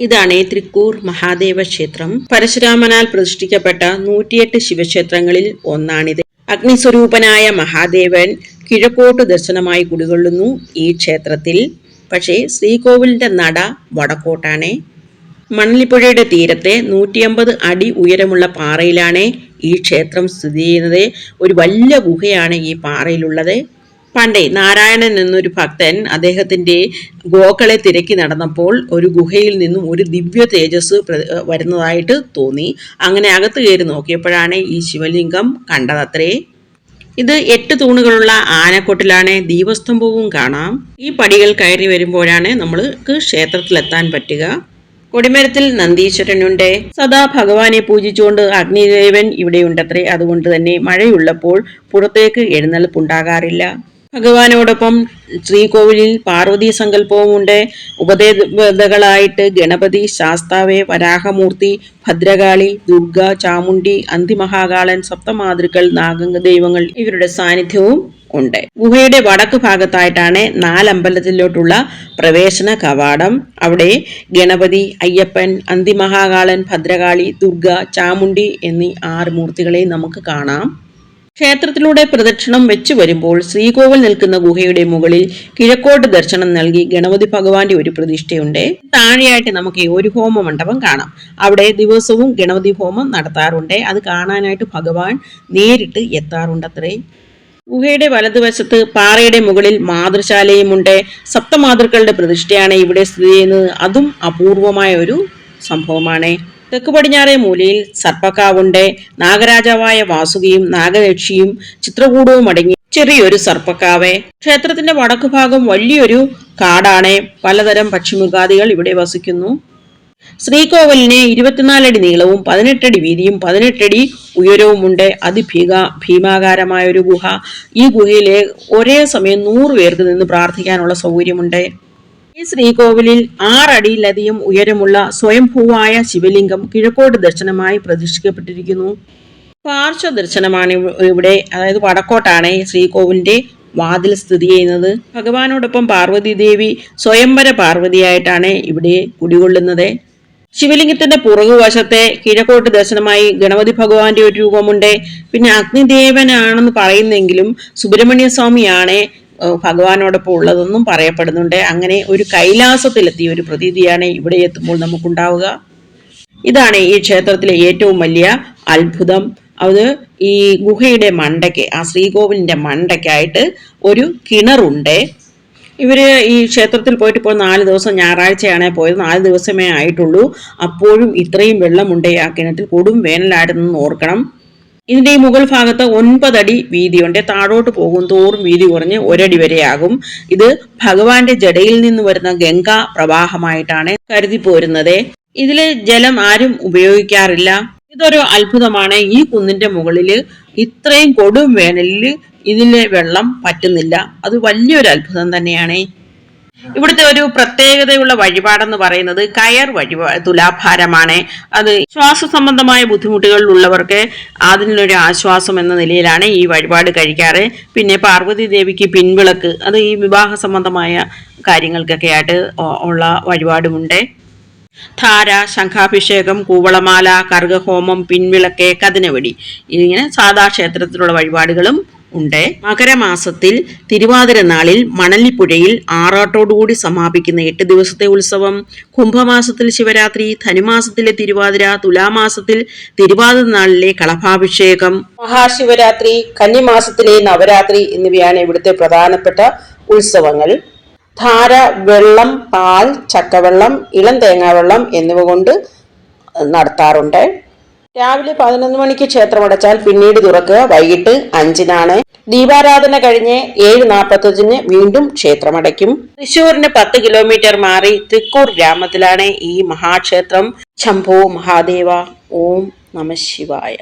ഇതാണ് തൃക്കൂർ മഹാദേവ ക്ഷേത്രം. പരശുരാമനാൽ പ്രതിഷ്ഠിക്കപ്പെട്ട നൂറ്റിയെട്ട് ശിവക്ഷേത്രങ്ങളിൽ ഒന്നാണിത്. അഗ്നിസ്വരൂപനായ മഹാദേവൻ കിഴക്കോട്ട് ദർശനമായി കുടികൊള്ളുന്നു ഈ ക്ഷേത്രത്തിൽ. പക്ഷേ ശ്രീകോവിലിന്റെ നട വടക്കോട്ടാണ്. മണലിപ്പുഴയുടെ തീരത്തെ നൂറ്റിയമ്പത് അടി ഉയരമുള്ള പാറയിലാണ് ഈ ക്ഷേത്രം സ്ഥിതി ചെയ്യുന്നത്. ഒരു വലിയ ഗുഹയാണ് ഈ പാറയിലുള്ളത്. പണ്ടേ നാരായണൻ എന്നൊരു ഭക്തൻ അദ്ദേഹത്തിന്റെ ഗോക്കളെ തിരക്കി നടന്നപ്പോൾ ഒരു ഗുഹയിൽ നിന്നും ഒരു ദിവ്യ തേജസ് വരുന്നതായിട്ട് തോന്നി. അങ്ങനെ അകത്ത് കയറി നോക്കിയപ്പോഴാണ് ഈ ശിവലിംഗം കണ്ടതത്രേ. ഇത് എട്ട് തൂണുകളുള്ള ആനക്കൊട്ടിലാണ് ദീപസ്തംഭവും കാണാം. ഈ പടികൾ കയറി വരുമ്പോഴാണ് നമ്മൾക്ക് ക്ഷേത്രത്തിലെത്താൻ പറ്റുക. കൊടിമരത്തിൽ നന്ദീശ്വരനുണ്ട്. സദാ ഭഗവാനെ പൂജിച്ചുകൊണ്ട് അഗ്നിദേവൻ ഇവിടെയുണ്ടത്രേ. അതുകൊണ്ട് തന്നെ മഴയുള്ളപ്പോൾ പുറത്തേക്ക് എഴുന്നള്ളിപ്പുണ്ടാകാറില്ല. ഭഗവാനോടൊപ്പം ശ്രീകോവിലിൽ പാർവതി സങ്കല്പവുമുണ്ട്. ഉപദേവതകളായിട്ട് ഗണപതി ശാസ്താവെ വരാഹമൂർത്തി ഭദ്രകാളി ദുർഗ ചാമുണ്ടി അന്തിമഹാകാളൻ സപ്തമാതൃക്കൾ നാഗംഗ ദൈവങ്ങൾ ഇവരുടെ സാന്നിധ്യവും ഉണ്ട്. ഗുഹയുടെ വടക്ക് ഭാഗത്തായിട്ടാണ് നാലമ്പലത്തിലോട്ടുള്ള പ്രവേശന കവാടം. അവിടെ ഗണപതി അയ്യപ്പൻ അന്തിമഹാകാളൻ ഭദ്രകാളി ദുർഗ ചാമുണ്ടി എന്നീ ആറ് മൂർത്തികളെ നമുക്ക് കാണാം. ക്ഷേത്രത്തിലൂടെ പ്രദക്ഷിണം വെച്ചു വരുമ്പോൾ ശ്രീകോവിൽ നിൽക്കുന്ന ഗുഹയുടെ മുകളിൽ കിഴക്കോട്ട് ദർശനം നൽകി ഗണപതി ഭഗവാന്റെ ഒരു പ്രതിഷ്ഠയുണ്ട്. താഴെയായിട്ട് നമുക്ക് ഒരു ഹോമ മണ്ഡപം കാണാം. അവിടെ ദിവസവും ഗണപതി ഹോമം നടത്താറുണ്ട്. അത് കാണാനായിട്ട് ഭഗവാൻ നേരിട്ട് എത്താറുണ്ടത്രേ. ഗുഹയുടെ വലതുവശത്ത് പാറയുടെ മുകളിൽ മാതൃശാലയുമുണ്ട്. സപ്തമാതൃക്കളുടെ പ്രതിഷ്ഠയാണ് ഇവിടെ സ്ഥിതി ചെയ്യുന്നത്. അതും അപൂർവമായ ഒരു സംഭവമാണ്. തെക്ക് പടിഞ്ഞാറേ മൂലയിൽ സർപ്പക്കാവുണ്ട്. നാഗരാജാവായ വാസുകിയും നാഗരക്ഷിയും ചിത്രകൂടവും അടങ്ങി ചെറിയൊരു സർപ്പക്കാവ്. ക്ഷേത്രത്തിന്റെ വടക്കു ഭാഗം വലിയൊരു കാടാണ്. പലതരം പക്ഷിമൃഗാദികൾ ഇവിടെ വസിക്കുന്നു. ശ്രീകോവിലിന് ഇരുപത്തിനാലടി നീളവും പതിനെട്ടടി വീതിയും പതിനെട്ടടി ഉയരവുമുണ്ട്. അതിഭീക ഭീമാകാരമായ ഒരു ഗുഹ. ഈ ഗുഹയിലെ ഒരേ സമയം നൂറ് പേർക്ക് നിന്ന് പ്രാർത്ഥിക്കാനുള്ള സൗകര്യമുണ്ട്. ഈ ശ്രീകോവിലിൽ ആറടിയിലധികം ഉയരമുള്ള സ്വയംഭൂവായ ശിവലിംഗം കിഴക്കോട്ട് ദർശനമായി പ്രതിഷ്ഠിക്കപ്പെട്ടിരിക്കുന്നു പാർശ്വ ദർശനമാണ് ഇവിടെ അതായത് വടക്കോട്ടാണ് ശ്രീകോവിലിന്റെ വാതിൽ സ്ഥിതി ചെയ്യുന്നത്. ഭഗവാനോടൊപ്പം പാർവതി ദേവി സ്വയംവര പാർവതിയായിട്ടാണ് ഇവിടെ കുടികൊള്ളുന്നത്. ശിവലിംഗത്തിന്റെ പുറകുവശത്തെ കിഴക്കോട്ട് ദർശനമായി ഗണപതി ഭഗവാന്റെ ഒരു രൂപമുണ്ട്. പിന്നെ അഗ്നിദേവനാണെന്ന് പറയുന്നെങ്കിലും സുബ്രഹ്മണ്യ സ്വാമിയാണ് ഭഗവാനോടൊപ്പം ഉള്ളതെന്നും പറയപ്പെടുന്നുണ്ട്. അങ്ങനെ ഒരു കൈലാസത്തിലെത്തിയ ഒരു പ്രതീതിയാണ് ഇവിടെ എത്തുമ്പോൾ നമുക്കുണ്ടാവുക. ഇതാണ് ഈ ക്ഷേത്രത്തിലെ ഏറ്റവും വലിയ അത്ഭുതം. അത് ഈ ഗുഹയുടെ മണ്ടയ്ക്ക് ആ ശ്രീകോവിലിന്റെ മണ്ടയ്ക്കായിട്ട് ഒരു കിണറുണ്ട്. ഇവർ ഈ ക്ഷേത്രത്തിൽ പോയിട്ട് ഇപ്പോൾ നാല് ദിവസം ഞായറാഴ്ചയാണ് പോയത്. നാല് ദിവസമേ ആയിട്ടുള്ളൂ. അപ്പോഴും ഇത്രയും വെള്ളമുണ്ട് ആ കിണറ്റിൽ. കൊടും വേനലായിരുന്നു ഓർക്കണം. ഇതിന്റെ ഈ മുകൾ ഭാഗത്ത് ഒൻപതടി വീതിയുണ്ട്. താഴോട്ട് പോകും തോറും വീതി കുറഞ്ഞ് ഒരടി വരെയാകും. ഇത് ഭഗവാന്റെ ജടയിൽ നിന്ന് വരുന്ന ഗംഗാ പ്രവാഹമായിട്ടാണ് കരുതി പോരുന്നത്. ഇതിലെ ജലം ആരും ഉപയോഗിക്കാറില്ല. ഇതൊരു അത്ഭുതമാണ്. ഈ കുന്നിന്റെ മുകളിൽ ഇത്രയും കൊടും വേനലിൽ ഇതിലെ വെള്ളം പറ്റുന്നില്ല. അത് വലിയൊരു അത്ഭുതം തന്നെയാണ്. ഇവിടുത്തെ ഒരു പ്രത്യേകതയുള്ള വഴിപാടെന്ന് പറയുന്നത് കയർ വഴിപാ തുലാഭാരമാണ്. അത് ശ്വാസ സംബന്ധമായ ബുദ്ധിമുട്ടുകൾ ഉള്ളവർക്ക് അതിനൊരു ആശ്വാസം എന്ന നിലയിലാണ് ഈ വഴിപാട് കഴിക്കാറ്. പിന്നെ പാർവതി ദേവിക്ക് പിൻവിളക്ക് അത് ഈ വിവാഹ സംബന്ധമായ കാര്യങ്ങൾക്കൊക്കെ ആയിട്ട് ഉള്ള വഴിപാടുമുണ്ട്. ധാര ശംഖാഭിഷേകം കൂവളമാല കർഗഹോമം പിൻവിളക്ക് കതിനവടി ഇങ്ങനെ സാധാ ക്ഷേത്രത്തിലുള്ള വഴിപാടുകളും ഉണ്ട്. മകരമാസത്തിൽ തിരുവാതിര നാളിൽ മണലിപ്പുഴയിൽ ആറാട്ടോടുകൂടി സമാപിക്കുന്ന എട്ട് ദിവസത്തെ ഉത്സവം. കുംഭമാസത്തിൽ ശിവരാത്രി ധനുമാസത്തിലെ തിരുവാതിര തുലാമാസത്തിൽ തിരുവാതിര നാളിലെ കളഭാഭിഷേകം. മഹാശിവരാത്രി കന്നിമാസത്തിലെ നവരാത്രി എന്നിവയാണ് ഇവിടുത്തെ പ്രധാനപ്പെട്ട ഉത്സവങ്ങൾ. ധാര വെള്ളം പാൽ ചക്കവെള്ളം ഇളം തേങ്ങാവെള്ളം എന്നിവ കൊണ്ട് നടത്താറുണ്ട്. രാവിലെ പതിനൊന്ന് മണിക്ക് ക്ഷേത്രം അടച്ചാൽ പിന്നീട് തുറക്കുക. വൈകിട്ട് അഞ്ചിനാണ്. ദീപാരാധന കഴിഞ്ഞ് ഏഴ് നാൽപ്പത്തഞ്ചിന് വീണ്ടും ക്ഷേത്രമടയ്ക്കും തൃശ്ശൂരിന് പത്ത് കിലോമീറ്റർ മാറി തൃക്കൂർ ഗ്രാമത്തിലാണ് ഈ മഹാക്ഷേത്രം. ശംഭോ മഹാദേവ. ഓം നമ ശിവായ.